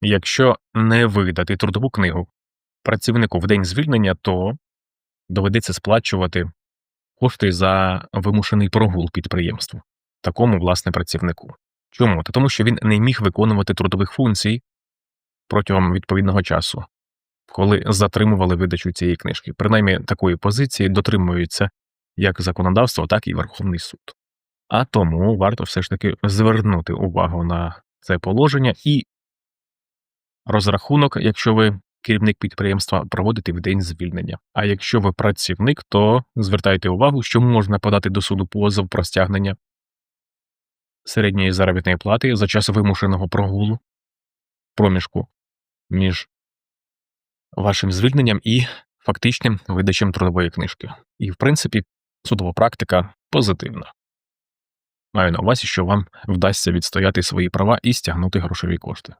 Якщо не видати трудову книгу працівнику в день звільнення, то доведеться сплачувати кошти за вимушений прогул підприємству, такому власне працівнику. Чому? Та тому, що він не міг виконувати трудових функцій протягом відповідного часу, коли затримували видачу цієї книжки. Принаймні такої позиції дотримується як законодавство, так і Верховний суд. А тому варто все ж таки звернути увагу на це положення і розрахунок, якщо ви керівник підприємства, проводити в день звільнення. А якщо ви працівник, то звертайте увагу, що можна подати до суду позов про стягнення середньої заробітної плати за час вимушеного прогулу проміжку між вашим звільненням і фактичним видачем трудової книжки. І, в принципі, судова практика позитивна. Маю на увазі, що вам вдасться відстояти свої права і стягнути грошові кошти.